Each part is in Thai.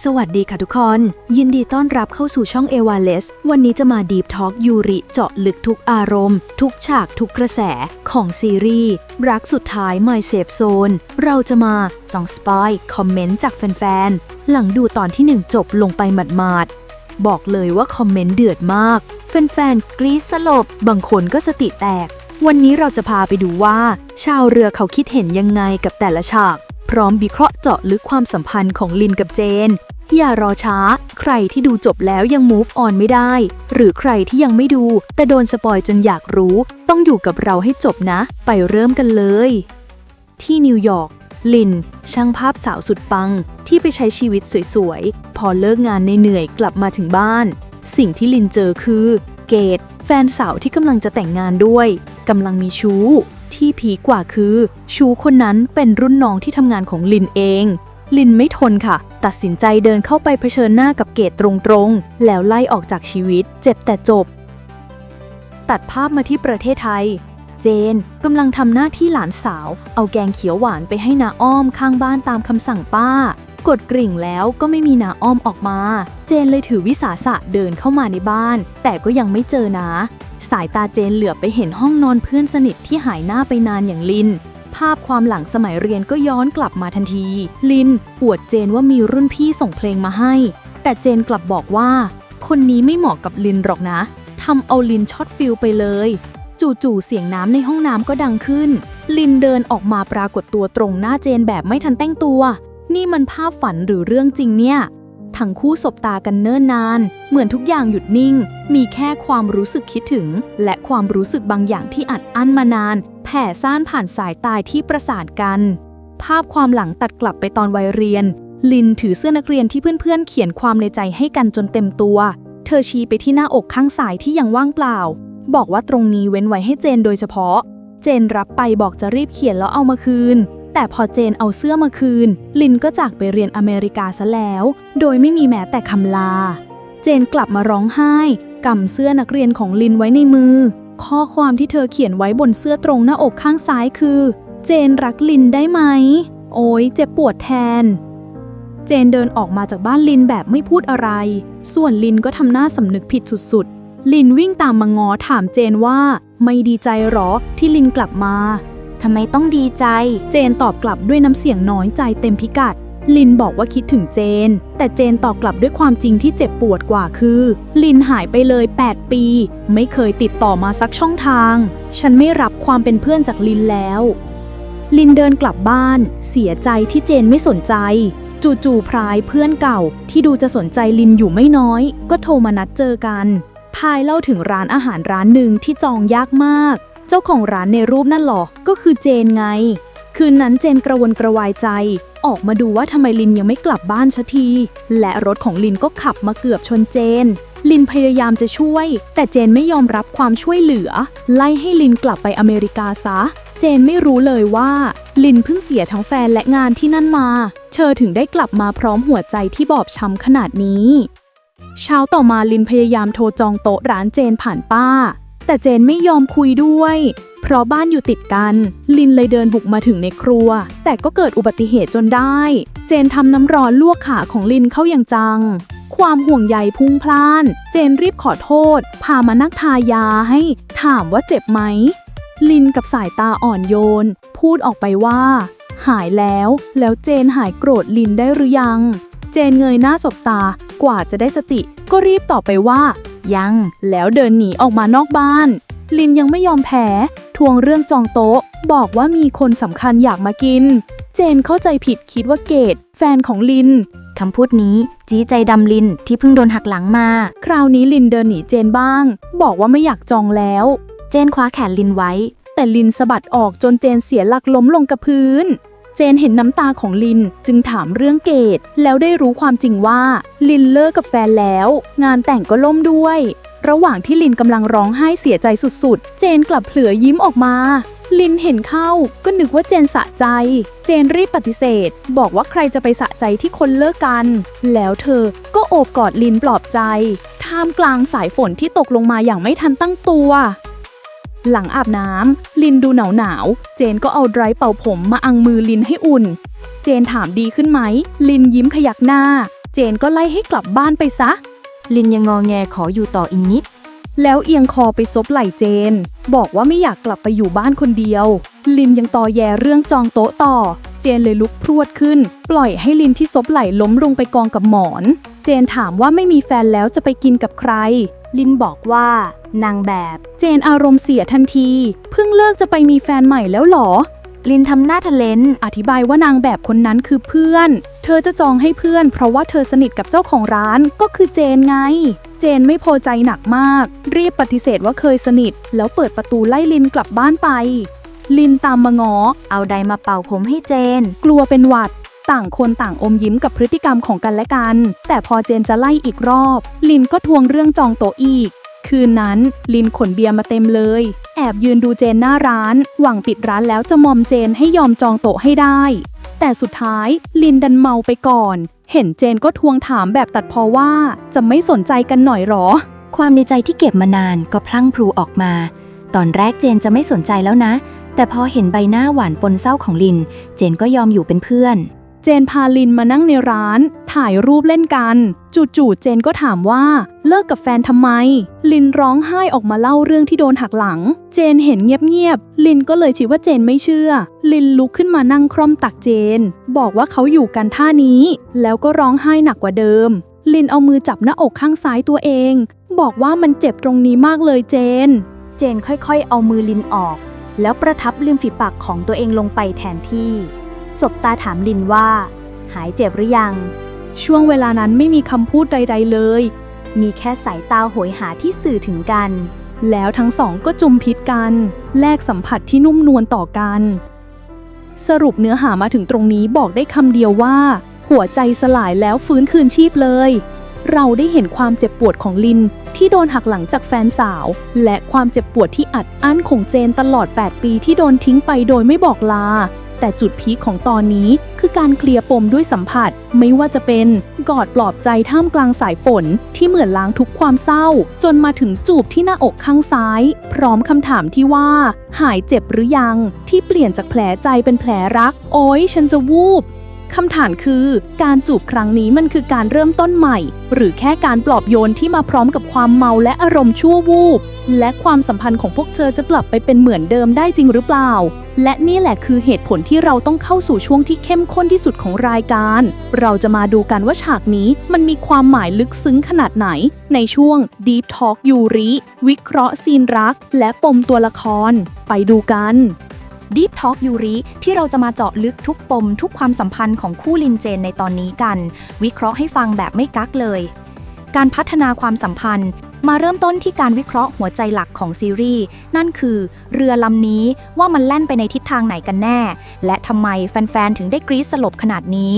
สวัสดีค่ะทุกคน ยินดีต้อนรับเข้าสู่ช่องเอวาเลสวันนี้จะมาดีฟทอ l k ยูริเจาะลึกทุกอารมณ์ ทุกฉากทุกกระแสของซีรีส์ รักสุดท้าย My Safe Zone เราจะมาส่องสปอยคอมเมนต์จากแฟนๆ หลังดูตอนที่ 1 จบลงไปหมาดๆ บอกเลยว่าคอมเมนต์เดือดมาก แฟนๆ กรี๊ดสลบ บางคนก็สติแตก วันนี้เราจะพาไปดูว่า ชาวเรือเขาคิดเห็นยังไงกับแต่ละฉาก พร้อมวิเคราะห์เจาะลึกความสัมพันธ์ของลินกับเจน อย่ารอช้า ใครที่ดูจบแล้วยัง move on ไม่ได้ หรือใครที่ยังไม่ดู แต่โดนสปอยจนอยากรู้ ต้องอยู่กับเราให้จบนะ ไปเริ่มกันเลย ที่นิวยอร์กลิน ช่างภาพสาวสุดปัง ที่ไปใช้ชีวิตสวยๆ พอเลิกงานเหนื่อยกลับมาถึงบ้าน สิ่งที่ลินเจอคือ เกดแฟนสาวที่กำลังจะแต่งงานด้วยกำลังมีชู้ ที่พีกว่าคือ ชูคนนั้นเป็นรุ่นน้องที่ทำงานของลินเอง ลินไม่ทนค่ะ ตัดสินใจเดินเข้าไปเผชิญหน้ากับเกตตรงๆ แล้วไล่ออกจากชีวิต เจ็บแต่จบ ตัดภาพมาที่ประเทศไทย เจนกำลังทำหน้าที่หลานสาว เอาแกงเขียวหวานไปให้นาอ้อมข้างบ้านตามคำสั่งป้า กดกริ่งแล้วก็ไม่มีนาอ้อมออกมา เจนเลยถือวิสาสะเดินเข้ามาในบ้าน แต่ก็ยังไม่เจอนะ สายตาเจนเหลือบไปเห็นห้องนอนเพื่อนสนิทที่หายหน้าไปนานอย่างลิน ภาพความหลังสมัยเรียนก็ย้อนกลับมาทันที ลินอวดเจนว่ามีรุ่นพี่ส่งเพลงมาให้ แต่เจนกลับบอกว่า คนนี้ไม่เหมาะกับลินหรอกนะทำเอาลินช็อตฟิลไปเลย จู่ๆเสียงน้ำในห้องน้ำก็ดังขึ้น ลินเดินออกมาปรากฏตัวตรงหน้าเจนแบบไม่ทันแต่งตัว นี่มันภาพฝันหรือเรื่องจริงเนี่ย ทั้งคู่สบตากันเนิ่นนาน เหมือนทุกอย่างหยุดนิ่ง มีแค่ความรู้สึกคิดถึง และความรู้สึกบางอย่างที่อัดอั้นมานาน แผ่ซ่านผ่านสายตายที่ประสานกัน ภาพความหลังตัดกลับไปตอนวัยเรียน ลินถือเสื้อนักเรียนที่เพื่อนๆเขียนความในใจให้กันจนเต็มตัว เธอชี้ไปที่หน้าอกข้างซ้ายที่ยังว่างเปล่า บอกว่าตรงนี้เว้นไว้ให้เจนโดยเฉพาะ เจนรับไปบอกจะรีบเขียนแล้วเอามาคืน แต่พอเจนเอาเสื้อมาคืน ลินก็จากไปเรียนอเมริกาซะแล้ว โดยไม่มีแม้แต่คำลา เจนกลับมาร้องไห้กำเสื้อนักเรียนของลินไว้ในมือ ข้อความที่เธอเขียนไว้บนเสื้อตรงหน้าอกข้างซ้ายคือ เจนรักลินได้ไหม โอ้ยเจ็บปวดแทน เจนเดินออกมาจากบ้านลินแบบไม่พูดอะไร ส่วนลินก็ทำหน้าสำนึกผิดสุดๆ ลินวิ่งตามมางอถามเจนว่า ไม่ดีใจหรอที่ลินกลับมา ทำไมต้องดีใจ เจนตอบกลับด้วยน้ำเสียงน้อยใจเต็มพิกัด ลินบอกว่าคิดถึงเจน แต่เจนตอบกลับด้วยความจริงที่เจ็บปวดกว่าคือ ลินหายไปเลย 8 ปี ไม่เคยติดต่อมาสักช่องทาง ฉันไม่รับความเป็นเพื่อนจากลินแล้ว ลินเดินกลับบ้าน เสียใจที่เจนไม่สนใจ จู่ๆพรายเพื่อนเก่า ที่ดูจะสนใจลินอยู่ไม่น้อย ก็โทรมานัดเจอกันพายเล่าถึงร้านอาหารร้านหนึ่งที่จองยากมาก จ้าของร้านในรูปนั่นหรอ ก็คือเจนไง คืนนั้นเจนกระวนกระวายใจ ออกมาดูว่าทำไมลินยังไม่กลับบ้านสักที และรถของลินก็ขับมาเกือบชนเจน ลินพยายามจะช่วย แต่เจนไม่ยอมรับความช่วยเหลือ ไล่ให้ลินกลับไปอเมริกาซะ เจนไม่รู้เลยว่า ลินเพิ่งเสียทั้งแฟนและงานที่นั่นมา เธอถึงได้กลับมาพร้อมหัวใจที่บอบช้ำขนาดนี้ เช้าต่อมาลินพยายามโทรจองโต๊ะร้านเจนผ่านป้า แต่เจนไม่ยอมคุยด้วย เพราะบ้านอยู่ติดกัน ลินเลยเดินบุกมาถึงในครัว แต่ก็เกิดอุบัติเหตุจนได้ เจนทำน้ำร้อนลวกขาของลินเข้าอย่างจัง ความห่วงใยพุ่งพล่าน เจนรีบขอโทษ พามานักทายาให้ ถามว่าเจ็บไหม ลินกับสายตาอ่อนโยน พูดออกไปว่า หายแล้ว แล้วเจนหายโกรธลินได้หรือยัง เจนเงยหน้าสบตากว่าจะได้สติ ก็รีบตอบไปว่า ยังแล้วเดินหนีออกมานอกบ้าน ลินยังไม่ยอมแพ้ทวงเรื่องจองโต๊ะ บอกว่ามีคนสำคัญอยากมากิน เจนเข้าใจผิดคิดว่าเกดแฟนของลินคำพูดนี้จี้ใจดำลินที่เพิ่งโดนหักหลังมา คราวนี้ลินเดินหนีเจนบ้าง บอกว่าไม่อยากจองแล้ว เจนคว้าแขนลินไว้ แต่ลินสะบัดออกจนเจนเสียหลักล้มลงกับพื้น เจนเห็นน้ำตาของลินจึงถามเรื่องเกดแล้วได้รู้ความจริงว่า ลินเลิกกับแฟนแล้ว งานแต่งก็ล่มด้วย ระหว่างที่ลินกำลังร้องไห้เสียใจสุดๆ เจนกลับเผลอยิ้มออกมา ลินเห็นเข้าก็นึกว่าเจนสะใจ เจนรีบปฏิเสธ บอกว่าใครจะไปสะใจที่คนเลิกกัน แล้วเธอก็โอบกอดลินปลอบใจ ท่ามกลางสายฝนที่ตกลงมาอย่างไม่ทันตั้งตัว หลังอาบน้ำลินดูหนาวหนาวๆเจนก็เอาไดร์เป่าผมมาอังมือลินให้อุ่น เจนถามดีขึ้นไหม ลินยิ้มขยักหน้า เจนก็ไล่ให้กลับบ้านไปซะ ลินยังงอแงขออยู่ต่ออีกนิด แล้วเอียงคอไปซบไหล่เจน บอกว่าไม่อยากกลับไปอยู่บ้านคนเดียว ลินยังตอแยเรื่องจองโต๊ะต่อ เจนเลยลุกพรวดขึ้น ปล่อยให้ลินที่ซบไหล่ล้มลงไปกองกับหมอน เจนถามว่าไม่มีแฟนแล้วจะไปกินกับใคร ลินบอกว่านางแบบ เจนอารมณ์เสียทันที เพิ่งเลิกจะไปมีแฟนใหม่แล้วเหรอ ลินทำหน้าทะเลนอธิบายว่านางแบบคนนั้นคือเพื่อน เธอจะจองให้เพื่อน เพราะว่าเธอสนิทกับเจ้าของร้านก็คือเจนไง เจนไม่พอใจหนักมาก รีบปฏิเสธว่าเคยสนิท แล้วเปิดประตูไล่ลินกลับบ้านไป ลินตามมางอเอาไดร์มาเป่าผมให้เจน กลัวเป็นหวัด ต่างคนต่างอมยิ้มกับพฤติกรรมของกันและกัน แต่พอเจนจะไล่อีกรอบ ลินก็ทวงเรื่องจองโต๊ะอีก คืนนั้น ลินขนเบียร์มาเต็มเลย แอบยืนดูเจนหน้าร้าน หวังปิดร้านแล้วจะมอมเจนให้ยอมจองโต๊ะให้ได้ แต่สุดท้ายลินดันเมาไปก่อน เห็นเจนก็ทวงถามแบบตัดพอว่า จะไม่สนใจกันหน่อยหรอ ความในใจที่เก็บมานานก็พลั่งพลูออกมา ตอนแรกเจนจะไม่สนใจแล้วนะ แต่พอเห็นใบหน้าหวานปนเศร้าของลิน เจนก็ยอมอยู่เป็นเพื่อน เจนพาลินมานั่งในร้าน ถ่ายรูปเล่นกัน จู่ๆเจนก็ถามว่า เลิกกับแฟนทำไม ลินร้องไห้ออกมาเล่าเรื่องที่โดนหักหลัง เจนเห็นเงียบๆ ลินก็เลยคิดว่าเจนไม่เชื่อ ลินลุกขึ้นมานั่งคร่อมตักเจน บอกว่าเขาอยู่กันท่านี้ แล้วก็ร้องไห้หนักกว่าเดิม ลินเอามือจับหน้าอกข้างซ้ายตัวเอง บอกว่ามันเจ็บตรงนี้มากเลยเจน เจนค่อยๆ เอามือลินออก แล้วประทับริมฝีปากของตัวเองลงไปแทนที่ สบตาถามลินว่า หายเจ็บหรือยัง ช่วงเวลานั้นไม่มีคำพูดใด ๆ เลย มีแค่สายตาโหยหาที่สื่อถึงกัน แล้วทั้งสองก็จุมพิษกัน แลกสัมผัสที่นุ่มนวลต่อกัน สรุปเนื้อหามาถึงตรงนี้บอกได้คำเดียวว่า หัวใจสลายแล้วฟื้นคืนชีพเลย เราได้เห็นความเจ็บปวดของลินที่โดนหักหลังจากแฟนสาว และความเจ็บปวดที่อัดอั้นของเจนตลอด 8 ปีที่โดนทิ้งไปโดยไม่บอกลา แต่จุดพีคของตอนนี้คือการเคลียร์ปมด้วยสัมผัส ไม่ว่าจะเป็นกอดปลอบใจท่ามกลางสายฝน ที่เหมือนล้างทุกความเศร้า จนมาถึงจูบที่หน้าอกข้างซ้าย พร้อมคำถามที่ว่า หายเจ็บหรือยัง ที่เปลี่ยนจากแผลใจเป็นแผลรัก โอ้ยฉันจะวูบ คำถามคือ การจูบครั้งนี้มันคือการเริ่มต้นใหม่ หรือแค่การปลอบโยนที่มาพร้อมกับความเมาและอารมณ์ชั่ววูบ และความสัมพันธ์ของพวกเธอจะกลับไปเป็นเหมือนเดิมได้จริงหรือเปล่า และนี่แหละคือเหตุผลที่เราต้องเข้าสู่ช่วงที่เข้มข้นที่สุดของรายการ เราจะมาดูกันว่าฉากนี้มันมีความหมายลึกซึ้งขนาดไหน ในช่วง Deep Talk ยูริ วิเคราะห์ซีนรัก และปมตัวละคร ไปดูกัน Deep Talk ยูริที่เราจะมาเจาะลึกทุกปม ทุกความสัมพันธ์ของคู่ลินเจนในตอนนี้กัน วิเคราะห์ให้ฟังแบบไม่กักเลย การพัฒนาความสัมพันธ์ มาเริ่มต้นที่การวิเคราะห์หัวใจหลักของซีรีส์นั่นคือ เรือลำนี้ว่ามันแล่นไปในทิศทางไหนกันแน่ และทำไมแฟนๆถึงได้กรี๊ดสลบขนาดนี้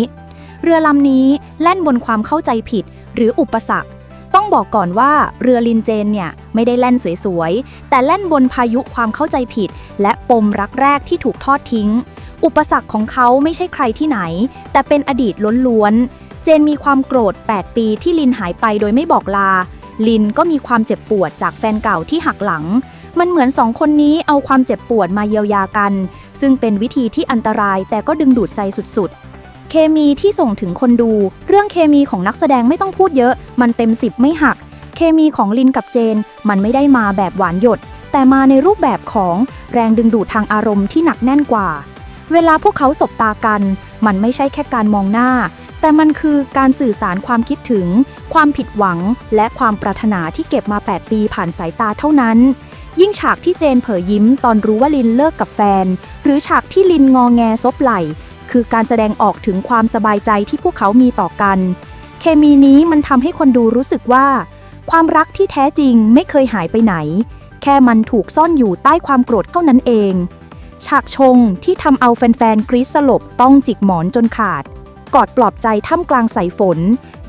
เรือลำนี้แล่นบนความเข้าใจผิด หรืออุปสรรค ต้องบอกก่อนว่าเรือลินเจนเนี่ยไม่ได้แล่นสวยๆ แต่แล่นบนพายุความเข้าใจผิด และปมรักแรกที่ถูกทอดทิ้ง อุปสรรคของเขาไม่ใช่ใครที่ไหน แต่เป็นอดีตล้วนๆ เจนมีความโกรธ 8 ปีที่ลินหายไปโดยไม่บอกลา ลินก็มีความเจ็บปวดจากแฟนเก่าที่หักหลัง มันเหมือนสองคนนี้เอาความเจ็บปวดมาเยียวยากัน ซึ่งเป็นวิธีที่อันตรายแต่ก็ดึงดูดใจสุดๆ เคมีที่ส่งถึงคนดู เรื่องเคมีของนักแสดงไม่ต้องพูดเยอะ มันเต็มสิบไม่หัก เคมีของลินกับเจน มันไม่ได้มาแบบหวานหยด แต่มาในรูปแบบของแรงดึงดูดทางอารมณ์ที่หนักแน่นกว่า เวลาพวกเขาสบตากัน มันไม่ใช่แค่การมองหน้า แต่มันคือการสื่อสารความคิดถึง ความผิดหวัง และความปรารถนาที่เก็บมา 8 ปีผ่านสายตาเท่านั้นยิ่งฉากที่เจนเผยยิ้มตอนรู้ว่าลินเลิกกับแฟน หรือฉากที่ลินงอแงซบไหล่ คือการแสดงออกถึงความสบายใจที่พวกเขามีต่อกัน เคมีนี้มันทำให้คนดูรู้สึกว่า ความรักที่แท้จริงไม่เคยหายไปไหน แค่มันถูกซ่อนอยู่ใต้ความโกรธเท่านั้นเอง ฉากชงที่ทำเอาแฟนๆกรี๊ดสลบต้องจิกหมอนจนขาด กอดปลอบใจท่ามกลางสายฝน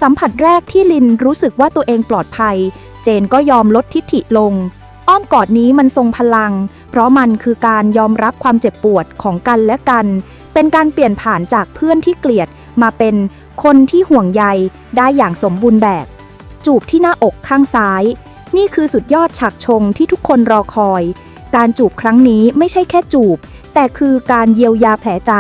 สัมผัสแรกที่ลินรู้สึกว่าตัวเองปลอดภัย เจนก็ยอมลดทิฐิลงอ้อมกอดนี้มันทรงพลัง เพราะมันคือการยอมรับความเจ็บปวดของกันและกัน เป็นการเปลี่ยนผ่านจากเพื่อนที่เกลียดมาเป็นคนที่ห่วงใยได้อย่างสมบูรณ์แบบ จูบที่หน้าอกข้างซ้าย นี่คือสุดยอดฉากชงที่ทุกคนรอคอย การจูบครั้งนี้ไม่ใช่แค่จูบ แต่คือการเยียวยาแผลใจ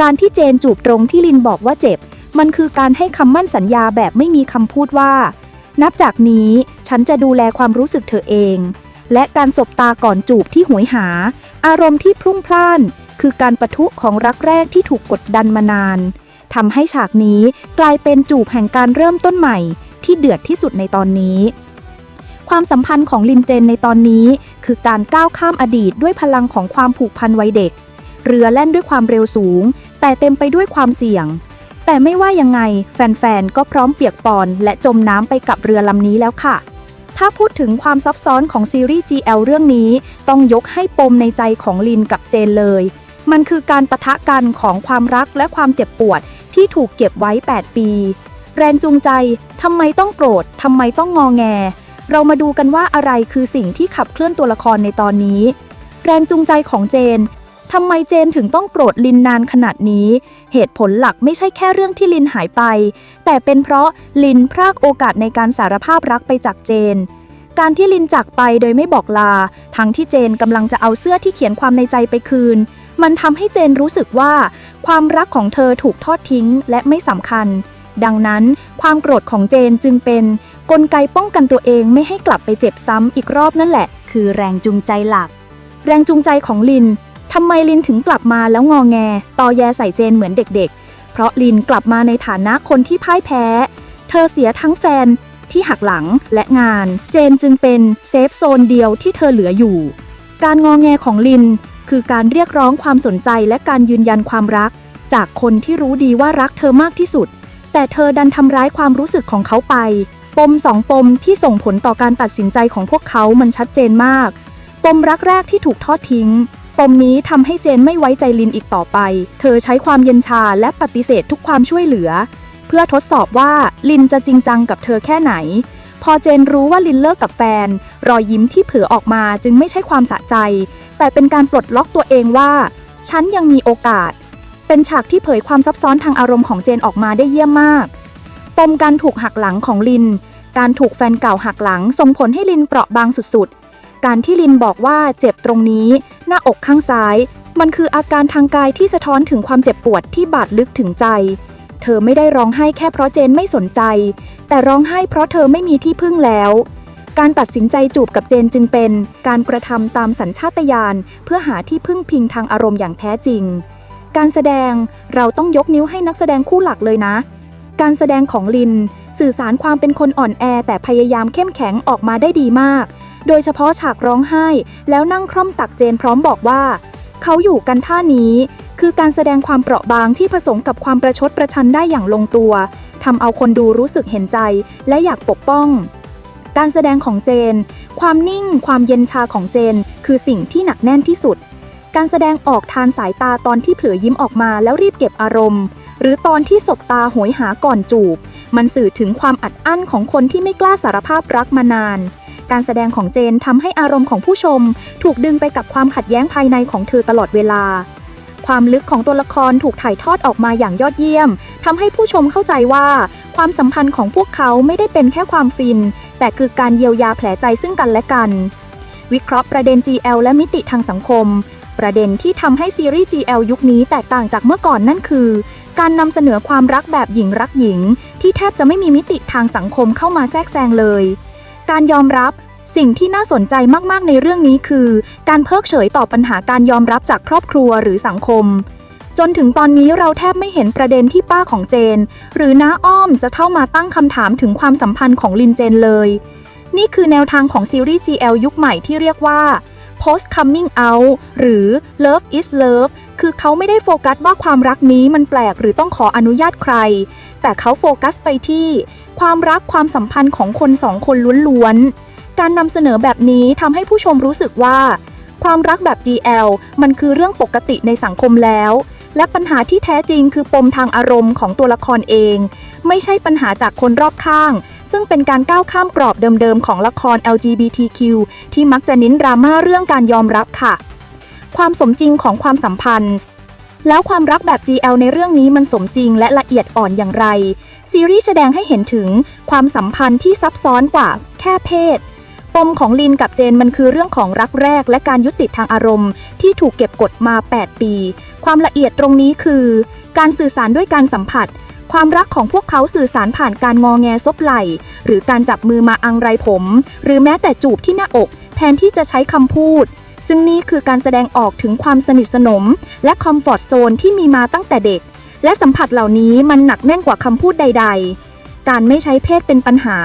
การที่เจนจูบตรงที่ลินบอกว่าเจ็บ มันคือการให้คำมั่นสัญญาแบบไม่มีคำพูดว่า นับจากนี้ฉันจะดูแลความรู้สึกเธอเอง และการสบตาก่อนจูบที่หวยหา อารมณ์ที่พรุ่งพล่าน คือการประทุของรักแรกที่ถูกกดดันมานานทำให้ฉากนี้กลายเป็นจูบแห่งการเริ่มต้นใหม่ ที่เดือดที่สุดในตอนนี้ ความสัมพันธ์ของลินเจนในตอนนี้ คือการก้าวข้ามอดีตด้วยพลังของความผูกพันวัยเด็ก เรือแล่นด้วยความเร็วสูง แต่เต็มไปด้วยความเสี่ยง แต่ไม่ว่ายังไง แฟนๆก็พร้อมเปียกปอน และจมน้ำไปกับเรือลำนี้แล้วค่ะถ้าพูดถึงความซับซ้อนของซีรีส์ GL เรื่องนี้ ต้องยกให้ปมในใจของลินกับเจนเลย มันคือการปะทะกันของความรักและความเจ็บปวดที่ถูกเก็บไว้ 8 ปี แรงจูงใจทำไมต้องโกรธทำไมต้องงอแง เรามาดูกันว่าอะไรคือสิ่งที่ขับเคลื่อนตัวละครในตอนนี้ แรงจูงใจของเจนทำไมเจนถึงต้องโกรธลินนานขนาดนี้ เหตุผลหลักไม่ใช่แค่เรื่องที่ลินหายไป แต่เป็นเพราะลินพรากโอกาสในการสารภาพรักไปจากเจน การที่ลินจากไปโดยไม่บอกลา ทั้งที่เจนกำลังจะเอาเสื้อที่เขียนความในใจไปคืน มันทำให้เจนรู้สึกว่า ความรักของเธอถูกทอดทิ้งและไม่สำคัญ ดังนั้นความโกรธของเจนจึงเป็นกลไกป้องกันตัวเองไม่ให้กลับไปเจ็บซ้ำอีกรอบนั่นแหละ คือแรงจูงใจหลัก แรงจูงใจของลินทำไมลินถึงกลับมาแล้วงอแง ตอแยใส่เจนเหมือนเด็กๆ เพราะลินกลับมาในฐานะคนที่พ่ายแพ้ เธอเสียทั้งแฟนที่หักหลังและงาน เจนจึงเป็นเซฟโซนเดียวที่เธอเหลืออยู่ การงอแงของลิน คือการเรียกร้องความสนใจและการยืนยันความรัก จากคนที่รู้ดีว่ารักเธอมากที่สุด แต่เธอดันทำร้ายความรู้สึกของเขาไป ปมสองปมที่ส่งผลต่อการตัดสินใจของพวกเขามันชัดเจนมาก ปมรักแรกที่ถูกทอดทิ้ง ปมนี้ทำให้เจนไม่ไว้ใจลินอีกต่อไป เธอใช้ความเย็นชาและปฏิเสธทุกความช่วยเหลือ เพื่อทดสอบว่าลินจะจริงจังกับเธอแค่ไหน พอเจนรู้ว่าลินเลิกกับแฟน รอยยิ้มที่เผยออกมาจึงไม่ใช่ความสะใจ แต่เป็นการปลดล็อกตัวเองว่า ฉันยังมีโอกาส เป็นฉากที่เผยความซับซ้อนทางอารมณ์ของเจนออกมาได้เยี่ยมมาก ปมการถูกหักหลังของลิน การถูกแฟนเก่าหักหลังส่งผลให้ลินเปราะบางสุดๆ การที่ลินบอกว่าเจ็บตรงนี้ หน้าอกข้างซ้าย มันคืออาการทางกายที่สะท้อนถึงความเจ็บปวดที่บาดลึกถึงใจเธอไม่ได้ร้องไห้แค่เพราะเจนไม่สนใจ แต่ร้องไห้เพราะเธอไม่มีที่พึ่งแล้ว การตัดสินใจจูบกับเจนจึงเป็นการกระทำตามสัญชาตญาณเพื่อหาที่พึ่งพิงทางอารมณ์อย่างแท้จริง การแสดงเราต้องยกนิ้วให้นักแสดงคู่หลักเลยนะ การแสดงของลิน สื่อสารความเป็นคนอ่อนแอแต่พยายามเข้มแข็งออกมาได้ดีมาก โดยเฉพาะฉากร้องไห้ แล้วนั่งคร่อมตักเจนพร้อมบอกว่า เขาอยู่กันท่านี้ คือการแสดงความเปราะบางที่ผสมกับความประชดประชันได้อย่างลงตัว ทำเอาคนดูรู้สึกเห็นใจและอยากปกป้อง การแสดงของเจน ความนิ่ง ความเย็นชาของเจน คือสิ่งที่หนักแน่นที่สุด การแสดงออกทานสายตาตอนที่เผลอยิ้มออกมาแล้วรีบเก็บอารมณ์ หรือตอนที่สบตาโหยหาก่อนจูบ มันสื่อถึงความอัดอั้นของคนที่ไม่กล้าสารภาพรักมานานการแสดงของเจนทำให้อารมณ์ของผู้ชม ถูกดึงไปกับความขัดแย้งภายในของเธอตลอดเวลา ความลึกของตัวละครถูกถ่ายทอดออกมาอย่างยอดเยี่ยมทำให้ผู้ชมเข้าใจว่า ความสัมพันธ์ของพวกเขาไม่ได้เป็นแค่ความฟิน แต่คือการเยียวยาแผลใจซึ่งกันและกัน วิเคราะห์ประเด็น GL และมิติทางสังคม ประเด็นที่ทำให้ซีรีส์ GL ยุคนี้แตกต่างจากเมื่อก่อนนั่นคือ การนำเสนอความรักแบบหญิงรักหญิง ที่แทบจะไม่มีมิติทางสังคมเข้ามาแทรกแซงเลย การยอมรับ สิ่งที่น่าสนใจมากๆในเรื่องนี้คือ การเพิกเฉยต่อปัญหาการยอมรับจากครอบครัวหรือสังคม จนถึงตอนนี้เราแทบไม่เห็นประเด็นที่ป้าของเจน หรือน้าอ้อมจะเข้ามาตั้งคำถามถึงความสัมพันธ์ของลินเจนเลย นี่คือแนวทางของซีรีส์ GL ยุคใหม่ที่เรียกว่า post coming out หรือ love is love คือเขาไม่ได้โฟกัสว่าความรักนี้มันแปลกหรือต้องขออนุญาตใคร แต่เขาโฟกัสไปที่ ความรักความสัมพันธ์ของคนสองคนล้วนๆ การนำเสนอแบบนี้ทำให้ผู้ชมรู้สึกว่า ความรักแบบ GL มันคือเรื่องปกติในสังคมแล้ว และปัญหาที่แท้จริงคือปมทางอารมณ์ของตัวละครเอง ไม่ใช่ปัญหาจากคนรอบข้าง ซึ่งเป็นการก้าวข้ามกรอบเดิมๆของละคร LGBTQ ที่มักจะเน้นดราม่าเรื่องการยอมรับค่ะ ความสมจริงของความสัมพันธ์แล้วความรักแบบ GL ในเรื่องนี้มันสมจริงและละเอียดอ่อนอย่างไร ซีรีส์แสดงให้เห็นถึงความสัมพันธ์ที่ซับซ้อนกว่าแค่เพศ มของลินกับเจนมันคือเรื่องของรักแรกและการยุติทางอารมณ์ ที่ถูกเก็บกดมา 8 ปี ความละเอียดตรงนี้คือ การสื่อสารด้วยการสัมผัส ความรักของพวกเขาสื่อสารผ่านการงอแงซบไหล่หรือการจับมือมาอังไรผม หรือแม้แต่จูบที่หน้าอก แทนที่จะใช้คำพูด ซึ่งนี่คือการแสดงออกถึงความสนิทสนม และคอมฟอร์ตโซนที่มีมาตั้งแต่เด็ก และสัมผัสเหล่านี้มันหนักแน่นกว่าคำพูดใด ๆ การไม่ใช้เพศเป็นปัญหา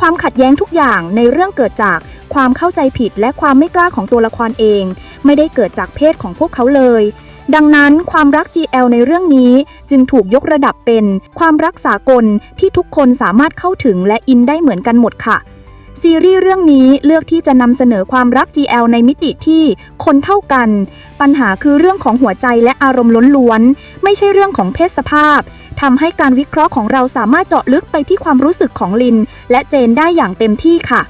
ความขัดแย้งทุกอย่างในเรื่องเกิดจากความเข้าใจผิดและความไม่กล้าของตัวละครเอง ไม่ได้เกิดจากเพศของพวกเขาเลย ดังนั้นความรัก GL ในเรื่องนี้จึงถูกยกระดับเป็นความรักสากลที่ทุกคนสามารถเข้าถึงและอินได้เหมือนกันหมดค่ะซีรีส์เรื่องนี้เลือกที่จะนำเสนอความรัก GL ในมิติที่คนเท่ากัน ปัญหาคือเรื่องของหัวใจและอารมณ์ล้นล้วน ไม่ใช่เรื่องของเพศสภาพ ทำให้การวิเคราะห์ของเราสามารถเจาะลึกไปที่ความรู้สึกของลิน และเจนได้อย่างเต็มที่ค่ะ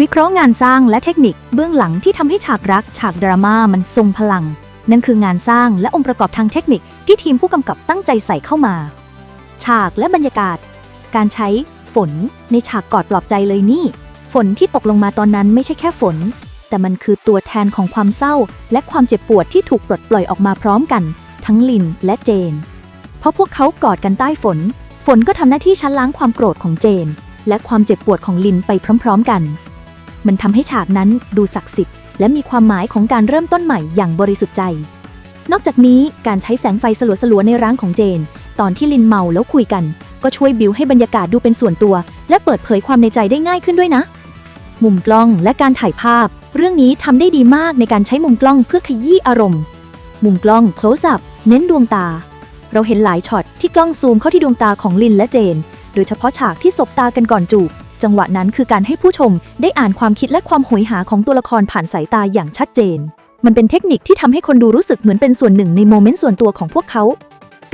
วิเคราะห์งานสร้างและเทคนิคเบื้องหลังที่ทำให้ฉากรักฉากดราม่ามันทรงพลัง นั่นคืองานสร้างและองค์ประกอบทางเทคนิคที่ทีมผู้กำกับตั้งใจใส่เข้ามา ฉากและบรรยากาศ การใช้ฝนในฉากกอดปลอบใจเลยนี่ ฝนที่ตกลงมาตอนนั้นไม่ใช่แค่ฝน แต่มันคือตัวแทนของความเศร้า และความเจ็บปวดที่ถูกปลดปล่อยออกมาพร้อมกัน ทั้งลินและเจน เพราะพวกเขากอดกันใต้ฝน ฝนก็ทำหน้าที่ชั้นล้างความโกรธของเจน และความเจ็บปวดของลินไปพร้อมๆกัน มันทำให้ฉากนั้นดูศักดิ์สิทธิ์และมีความหมายของการเริ่มต้นใหม่อย่างบริสุทธิ์ใจ นอกจากนี้การใช้แสงไฟสลัวๆในร้านของเจน ตอนที่ลินเมาแล้วคุยกัน ก็ช่วยบิวให้บรรยากาศดูเป็นส่วนตัว และเปิดเผยความในใจได้ง่ายขึ้นด้วยนะ มุมกล้องและการถ่ายภาพ เรื่องนี้ทำได้ดีมากในการใช้มุมกล้องเพื่อขยี้อารมณ์ มุมกล้อง close up เน้นดวงตา เราเห็นหลายช็อตที่กล้องซูมเข้าที่ดวงตาของลินและเจน โดยเฉพาะฉากที่สบตากันก่อนจูบ จังหวะนั้นคือการให้ผู้ชมได้อ่านความคิดและความโหยหาของตัวละครผ่านสายตาอย่างชัดเจน มันเป็นเทคนิคที่ทำให้คนดูรู้สึกเหมือนเป็นส่วนหนึ่งในโมเมนต์ส่วนตัวของพวกเขา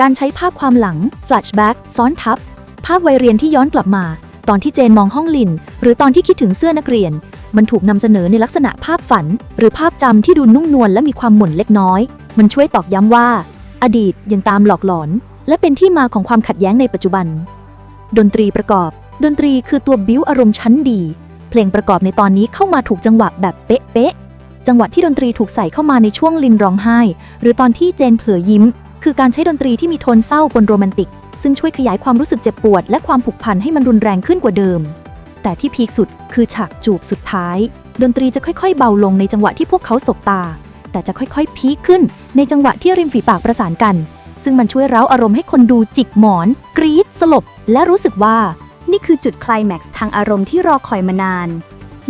การใช้ภาพความหลัง flashback ซ้อนทับ ภาพวัยเรียนที่ย้อนกลับมา ตอนที่เจนมองห้องลิน หรือตอนที่คิดถึงเสื้อนักเรียน มันถูกนำเสนอในลักษณะภาพฝัน หรือภาพจำที่ดูนุ่มนวลและมีความหม่นเล็กน้อย มันช่วยตอกย้ำว่า อดีตยังตามหลอกหลอน และเป็นที่มาของความขัดแย้งในปัจจุบัน ดนตรีประกอบ ดนตรีคือตัวบิ้วอารมณ์ชั้นดี เพลงประกอบในตอนนี้เข้ามาถูกจังหวะแบบเป๊ะๆจังหวะที่ดนตรีถูกใส่เข้ามาในช่วงลินร้องไห้ หรือตอนที่เจนเผลอยิ้ม คือการใช้ดนตรีที่มีโทนเศร้าบนโรแมนติก ซึ่งช่วยขยายความรู้สึกเจ็บปวด และความผูกพันให้มันรุนแรงขึ้นกว่าเดิม แต่ที่พีคสุดคือฉากจูบสุดท้าย ดนตรีจะค่อยๆ เบาลงในจังหวะที่พวกเขาสบตา แต่จะค่อยๆ พีคขึ้น ในจังหวะที่ริมฝีปากประสานกัน ซึ่งมันช่วยเร้าอารมณ์ให้คนดูจิกหมอน กรี๊ดสลบ และรู้สึกว่า นี่คือจุดคลแม็กซ์ทางอารมณ์ที่รอคอยมานาน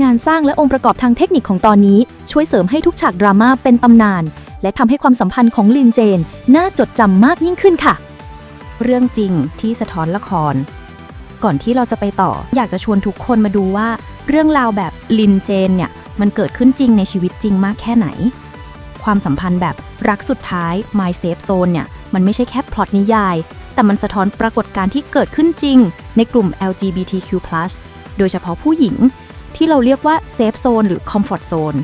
งานสร้างและองค์ประกอบทางเทคนิคของตอนนี้ ช่วยเสริมให้ทุกฉากดราม่าเป็นตำนาน และทำให้ความสัมพันธ์ของลินเจน น่าจดจำมากยิ่งขึ้นค่ะ เรื่องจริงที่สะท้อนละคร ก่อนที่เราจะไปต่อ อยากจะชวนทุกคนมาดูว่า เรื่องราวแบบลินเจนเนี่ยมันเกิดขึ้นจริงในชีวิตจริงมากแค่ไหน ความสัมพันธ์แบบรักสุดท้าย My Safe Zone เนี่ย มันไม่ใช่แค่พล็อตนิยาย แต่มันสะท้อนปรากฏการณ์ที่เกิดขึ้นจริง ในกลุ่ม LGBTQ+ โดยเฉพาะผู้หญิง ที่เราเรียกว่า Safe Zone หรือ Comfort Zone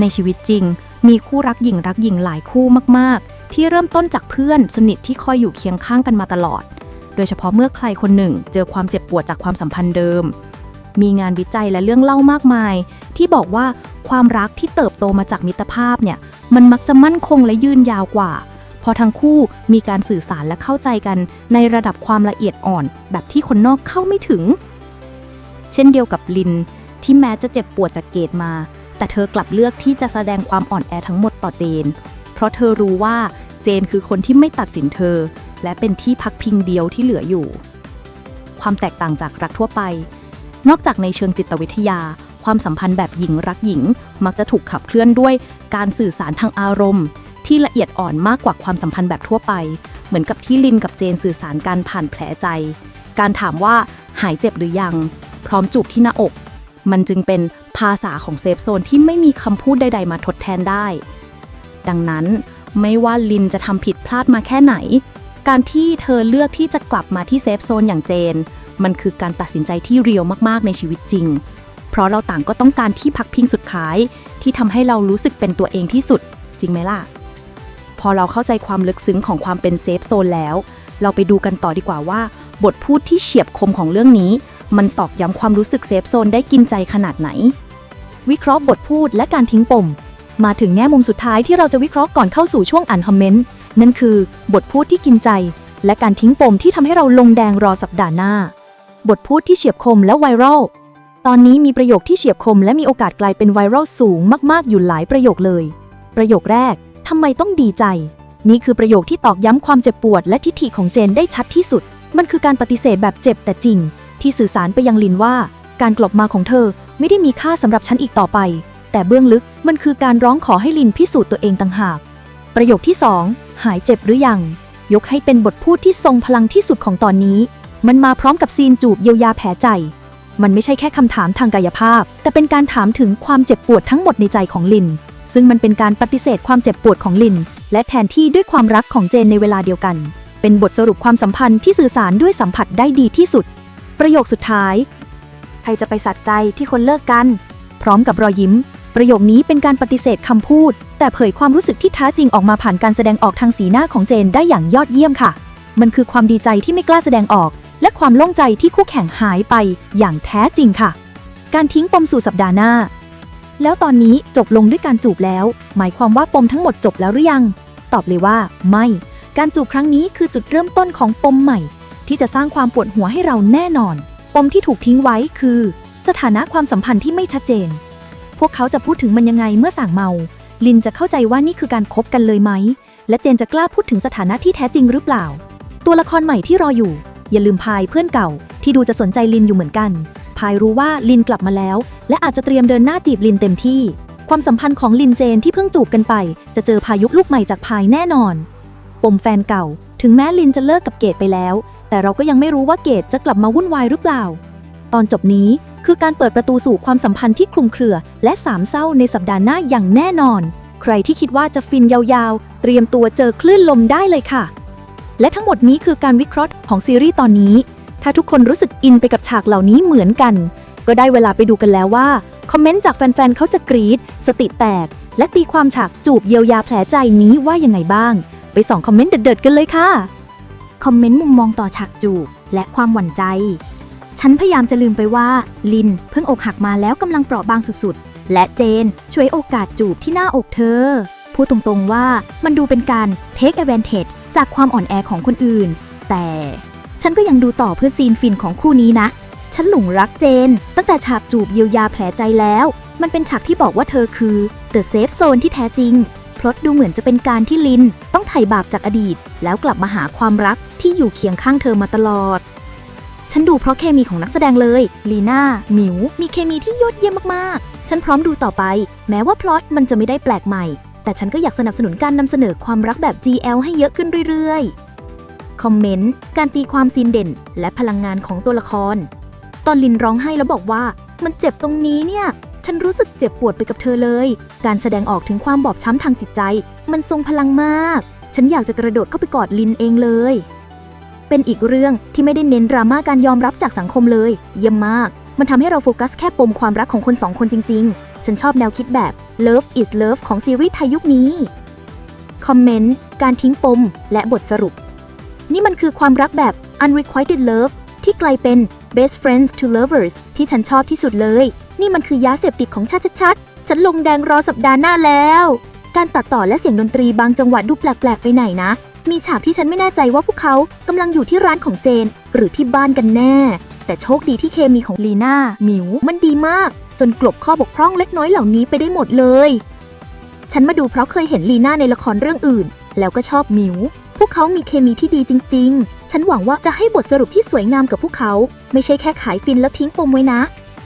ในชีวิตจริง มีคู่รักหญิงรักหญิงหลายคู่มาก ๆ ที่เริ่มต้นจากเพื่อนสนิทที่คอยอยู่เคียงข้างกันมาตลอด โดยเฉพาะเมื่อใครคนหนึ่ง เจอความเจ็บปวดจากความสัมพันธ์เดิม มีงานวิจัยและเรื่องเล่ามากมาย ที่บอกว่าความรักที่เติบโตมาจากมิตรภาพเนี่ย มันมักจะมั่นคงและยืนยาวกว่า พอทั้งคู่มีการสื่อสารและเข้าใจกันในระดับความละเอียดอ่อน แบบที่คนนอกเข้าไม่ถึง เช่นเดียวกับลิน ที่แม้จะเจ็บปวดจากเกตมา แต่เธอกลับเลือกที่จะแสดงความอ่อนแอทั้งหมดต่อเจน เพราะเธอรู้ว่าเจนคือคนที่ไม่ตัดสินเธอ และเป็นที่พักพิงเดียวที่เหลืออยู่ ความแตกต่างจากรักทั่วไป นอกจากในเชิงจิตวิทยา ความสัมพันธ์แบบหญิงรักหญิง มักจะถูกขับเคลื่อนด้วย การสื่อสารทางอารมณ์ ที่ละเอียดอ่อนมากกว่าความสัมพันธ์แบบทั่วไป เหมือนกับที่ลินกับเจนสื่อสารกันผ่านแผลใจ การถามว่าหายเจ็บหรือยัง พร้อมจูบที่หน้าอก มันจึงเป็นภาษาของเซฟโซนที่ไม่มีคำพูดใด ๆ มาทดแทนได้ ดังนั้นไม่ว่าลินจะทำผิดพลาดมาแค่ไหน การที่เธอเลือกที่จะกลับมาที่เซฟโซนอย่างเจน มันคือการตัดสินใจที่เรียวมากๆในชีวิตจริง เพราะเราต่างก็ต้องการที่พักพิงสุดท้าย ที่ทำให้เรารู้สึกเป็นตัวเองที่สุด จริงไหมล่ะ พอเราเข้าใจความลึกซึ้งของความเป็นเซฟโซนแล้ว เราไปดูกันต่อดีกว่าว่า บทพูดที่เฉียบคมของเรื่องนี้ มันตอกย้ำความรู้สึกเซฟโซนได้กินใจขนาดไหน วิเคราะห์บทพูดและการทิ้งปม มาถึงแง่มุมสุดท้ายที่เราจะวิเคราะห์ก่อนเข้าสู่ช่วงอ่านคอมเมนต์นั่นคือบทพูดที่กินใจ และการทิ้งปมที่ทำให้เราลงแดงรอสัปดาห์หน้า บทพูดที่เฉียบคมและไวรัล ตอนนี้มีประโยคที่เฉียบคมและมีโอกาสกลายเป็นไวรัลสูงมากๆ อยู่หลายประโยคเลย ประโยคแรก ทำไมต้องดีใจ นี่คือประโยคที่ตอกย้ำความเจ็บปวดและทิฐิของเจนได้ชัดที่สุด มันคือการปฏิเสธแบบเจ็บแต่จริง ที่สื่อสารไปยังลินว่า การกลับมาของเธอไม่ได้มีค่าสำหรับฉันอีกต่อไป แต่เบื้องลึกมันคือการร้องขอให้ลินพิสูจน์ตัวเองต่างหาก ประโยคที่สองหายเจ็บหรือยัง ยกให้เป็นบทพูดที่ทรงพลังที่สุดของตอนนี้ มันมาพร้อมกับซีนจูบเยียวยาแผลใจ มันไม่ใช่แค่คำถามทางกายภาพ แต่เป็นการถามถึงความเจ็บปวดทั้งหมดในใจของลิน ซึ่งมันเป็นการปฏิเสธความเจ็บปวดของลิน และแทนที่ด้วยความรักของเจนในเวลาเดียวกัน เป็นบทสรุปความสัมพันธ์ที่สื่อสารด้วยสัมผัสได้ดีที่สุด ประโยคสุดท้าย ใครจะไปสัตย์ใจที่คนเลิกกัน พร้อมกับรอยยิ้ม ประโยคนี้เป็นการปฏิเสธคำพูด แต่เผยความรู้สึกที่แท้จริงออกมาผ่านการแสดงออกทางสีหน้าของเจนได้อย่างยอดเยี่ยมค่ะ มันคือความดีใจที่ไม่กล้าแสดงออก และความโล่งใจที่คู่แข่งหายไปอย่างแท้จริงค่ะ การทิ้งปมสู่สัปดาห์หน้า แล้วตอนนี้จบลงด้วยการจูบแล้ว หมายความว่าปมทั้งหมดจบแล้วหรือยัง ตอบเลยว่า ไม่ การจูบครั้งนี้คือจุดเริ่มต้นของปมใหม่ ที่จะสร้างความปวดหัวให้เราแน่นอน ปมที่ถูกทิ้งไว้คือ สถานะความสัมพันธ์ที่ไม่ชัดเจน พวกเขาจะพูดถึงมันยังไงเมื่อสั่งเมา ลินจะเข้าใจว่านี่คือการคบกันเลยไหมและเจนจะกล้าพูดถึงสถานะที่แท้จริงหรือเปล่า ตัวละครใหม่ที่รออยู่ อย่าลืมพายเพื่อนเก่า ที่ดูจะสนใจลินอยู่เหมือนกัน พายรู้ว่าลินกลับมาแล้ว และอาจจะเตรียมเดินหน้าจีบลินเต็มที่ ความสัมพันธ์ของลินเจนที่เพิ่งจูบกันไป จะเจอพายุลูกใหม่จากพายแน่นอน ปมแฟนเก่า ถึงแม้ลินจะเลิกกับเกดไปแล้ว แต่เราก็ยังไม่รู้ว่าเกดจะกลับมาวุ่นวายหรือเปล่า ตอนจบนี้คือการเปิดประตูสู่ความสัมพันธ์ที่คลุมเครือ และสามเศร้าในสัปดาห์หน้าอย่างแน่นอน ใครที่คิดว่าจะฟินยาวๆ เตรียมตัวเจอคลื่นลมได้เลยค่ะ และทั้งหมดนี้คือการวิเคราะห์ของซีรีส์ตอนนี้ ถ้าทุกคนรู้สึกอินไปกับฉากเหล่านี้เหมือนกัน ก็ได้เวลาไปดูกันแล้วว่า คอมเมนต์จากแฟนๆเขาจะกรี๊ดสติแตก และตีความฉากจูบเยียวยาแผลใจนี้ว่ายังไงบ้าง ไปส่องคอมเมนต์เด็ดๆกันเลยค่ะ คอมเมนต์มุมมองต่อฉากจูบและความหวั่นใจ ฉันพยายามจะลืมไปว่า ลินเพิ่งอกหักมาแล้วกำลังเปราะบางสุดๆ และเจนช่วยโอกาสจูบที่หน้าอกเธอ พูดตรงๆว่ามันดูเป็นการ take advantage จากความอ่อนแอของคนอื่น แต่ฉันก็ยังดูต่อเพื่อซีนฟินของคู่นี้นะ ฉันหลงรักเจน ตั้งแต่ฉากจูบเยียวยาแผลใจแล้ว มันเป็นฉากที่บอกว่าเธอคือ the safe zone ที่แท้จริงพลอตดูเหมือนจะเป็นการที่ลิน ต้องไถ่บาปจากอดีต แล้วกลับมาหาความรักที่อยู่เคียงข้างเธอมาตลอด ฉันดูเพราะเคมีของนักแสดงเลย ลีน่าหมิว มีเคมีที่ยอดเยี่ยมมากๆ ฉันพร้อมดูต่อไป แม้ว่าพล็อตมันจะไม่ได้แปลกใหม่ แต่ฉันก็อยากสนับสนุนการนำเสนอความรักแบบ GL ให้เยอะขึ้นเรื่อยๆ คอมเมนต์ การตีความซีนเด่น และพลังงานของตัวละคร ตอนลินร้องไห้แล้วบอกว่า มันเจ็บตรงนี้เนี่ย ฉันรู้สึกเจ็บปวดไปกับเธอเลย การแสดงออกถึงความบอบช้ำทางจิตใจ มันทรงพลังมาก ฉันอยากจะกระโดดเข้าไปกอดลินเองเลย เป็นอีกเรื่องที่ไม่ได้เน้นดราม่าการยอมรับจากสังคมเลย เยี่ยมมาก มันทำให้เราโฟกัสแค่ปมความรักของคนสองคนจริง ๆ ฉันชอบแนวคิดแบบ Love is Love ของซีรีส์ไทยยุคนี้ คอมเมนต์ การทิ้งปม และบทสรุป นี่มันคือความรักแบบ unrequited love ที่กลายเป็น best friends to lovers ที่ฉันชอบที่สุดเลย นี่มันคือยาเสพติดของชาติชัดๆ ฉันลงแดงรอสัปดาห์หน้าแล้ว การตัดต่อและเสียงดนตรีบางจังหวะดูแปลกๆ ไปไหนนะ มีฉากที่ฉันไม่แน่ใจว่าพวกเขากำลังอยู่ที่ร้านของเจน หรือที่บ้านกันแน่ แต่โชคดีที่เคมีของลีน่าหมิว มันดีมาก จนกลบข้อบกพร่องเล็กน้อยเหล่านี้ไปได้หมดเลย ฉันมาดูเพราะเคยเห็นลีน่าในละครเรื่องอื่น แล้วก็ชอบมิว พวกเขามีเคมีที่ดีจริง ๆ ฉันหวังว่าจะให้บทสรุปที่สวยงามกับพวกเขา ไม่ใช่แค่ขายฟินแล้วทิ้งปมไว้นะ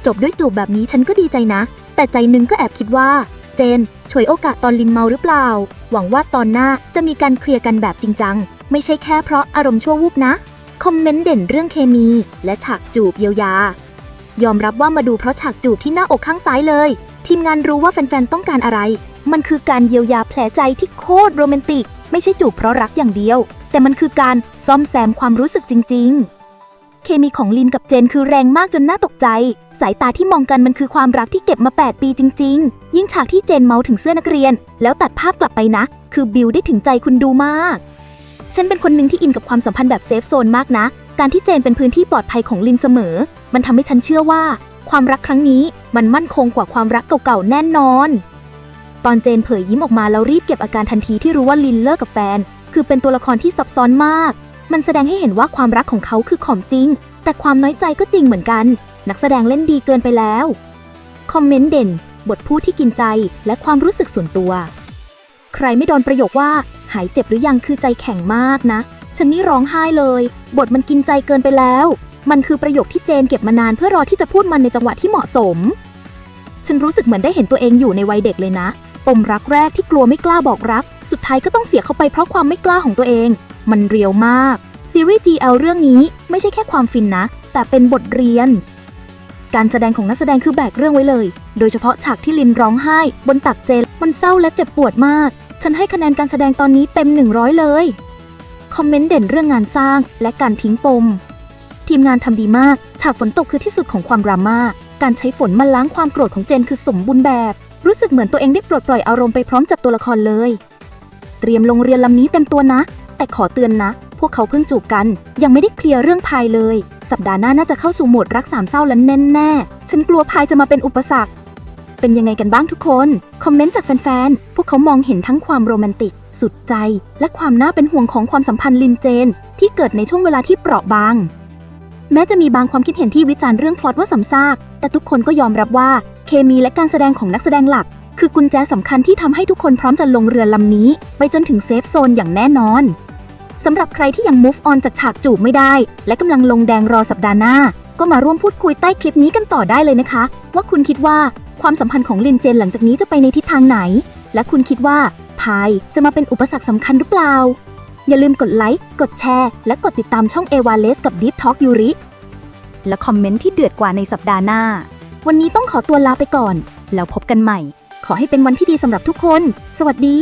จบด้วยจูบแบบนี้ฉันก็ดีใจนะ แต่ใจหนึงก็แอบคิดว่า เจนฉวยโอกาสตอนลินเมาหรือเปล่า หวังว่าตอนหน้าจะมีการเคลียร์กันแบบจริงจังไม่ใช่แค่เพราะอารมณ์ชั่ววูบนะ คอมเมนต์เด่นเรื่องเคมี และฉากจูบเยียวยา ยอมรับว่ามาดูเพราะฉากจูบที่หน้าอกข้างซ้ายเลย ทีมงานรู้ว่าแฟนๆต้องการอะไร มันคือการเยียวยาแผลใจที่โคตรโรแมนติก ไม่ใช่จูบเพราะรักอย่างเดียว แต่มันคือการซ่อมแซมความรู้สึกจริง ๆ เคมีของลินกับเจนคือแรงมากจนน่าตกใจ สายตาที่มองกันมันคือความรักที่เก็บมา 8 ปีจริง ๆ ยิ่งฉากที่เจนเมาถึงเสื้อนักเรียน แล้วตัดภาพกลับไปนะ คือบิวได้ถึงใจคุณดูมากฉันเป็นคนหนึ่งที่อินกับความสัมพันธ์แบบเซฟโซนมากนะ การที่เจนเป็นพื้นที่ปลอดภัยของลินเสมอ มันทำให้ฉันเชื่อว่า ความรักครั้งนี้มันมั่นคงกว่าความรักเก่าๆแน่นอน ตอนเจนเผยยิ้มออกมาแล้วรีบเก็บอาการทันทีที่รู้ว่าลินเลิกกับแฟน คือเป็นตัวละครที่ซับซ้อนมาก มันแสดงให้เห็นว่าความรักของเขาคือของจริง แต่ความน้อยใจก็จริงเหมือนกัน นักแสดงเล่นดีเกินไปแล้ว คอมเมนต์เด่น บทพูดที่กินใจและความรู้สึกส่วนตัว ใครไม่โดนประโยคว่า หายเจ็บหรือยังคือใจแข็งมากนะฉันนี่ร้องไห้เลย บทมันกินใจเกินไปแล้ว มันคือประโยคที่เจนเก็บมานานเพื่อรอที่จะพูดมันในจังหวะที่เหมาะสม ฉันรู้สึกเหมือนได้เห็นตัวเองอยู่ในวัยเด็กเลยนะ ปมรักแรกที่กลัวไม่กล้าบอกรัก สุดท้ายก็ต้องเสียเขาไปเพราะความไม่กล้าของตัวเอง มันเรียวมาก ซีรีส์ GL เรื่องนี้ไม่ใช่แค่ความฟินนะ แต่เป็นบทเรียน การแสดงของนักแสดงคือแบกเรื่องไว้เลย โดยเฉพาะฉากที่ลินร้องไห้ บนตักเจนมันเศร้าและเจ็บปวดมาก ฉันให้คะแนนการแสดงตอนนี้เต็ม 100 เลย คอมเมนต์เด่นเรื่องงานสร้างและการทิ้งปม ทีมงานทำดีมาก ฉากฝนตกคือที่สุดของความดราม่า การใช้ฝนมาล้างความโกรธของเจนคือสมบูรณ์แบบ รู้สึกเหมือนตัวเองได้ปลดปล่อยอารมณ์ไปพร้อมจับตัวละครเลย เตรียมลงเรียนลำนี้เต็มตัวนะ แต่ขอเตือนนะ พวกเขาเพิ่งจูบกัน ยังไม่ได้เคลียร์เรื่องพายเลย สัปดาห์หน้าน่าจะเข้าสู่โหมดรักสามเศร้าแล้วแน่แน่ฉันกลัวพายจะมาเป็นอุปสรรค เป็นยังไงกันบ้างทุกคน คอมเมนต์จากแฟนๆ พวกเขามองเห็นทั้งความโรแมนติก สุดใจ และความน่าเป็นห่วงของความสัมพันธ์ลินเจน ที่เกิดในช่วงเวลาที่เปราะบาง แม้จะมีบางความคิดเห็นที่วิจารณ์เรื่องพล็อตว่าสำซาก แต่ทุกคนก็ยอมรับว่าเคมีและการแสดงของนักแสดงหลัก คือกุญแจสำคัญที่ทำให้ทุกคนพร้อมจะลงเรือลำนี้ ไปจนถึงเซฟโซนอย่างแน่นอนสำหรับใครที่ยัง move on จากฉากจูบไม่ได้ และกำลังลงแดงรอสัปดาห์หน้า ก็มาร่วมพูดคุยใต้คลิปนี้กันต่อได้เลยนะคะ ว่าคุณคิดว่าความสัมพันธ์ของลินเจนหลังจากนี้จะไปในทิศทางไหน และคุณคิดว่าพายจะมาเป็นอุปสรรคสำคัญหรือเปล่า อย่าลืมกดไลค์ กดแชร์ และกดติดตามช่องเอวาเลสกับ Deep Talk ยูริ และคอมเมนต์ที่เดือดกว่าในสัปดาห์หน้า วันนี้ต้องขอตัวลาไปก่อน แล้วพบกันใหม่ ขอให้เป็นวันที่ดีสำหรับทุกคน สวัสดี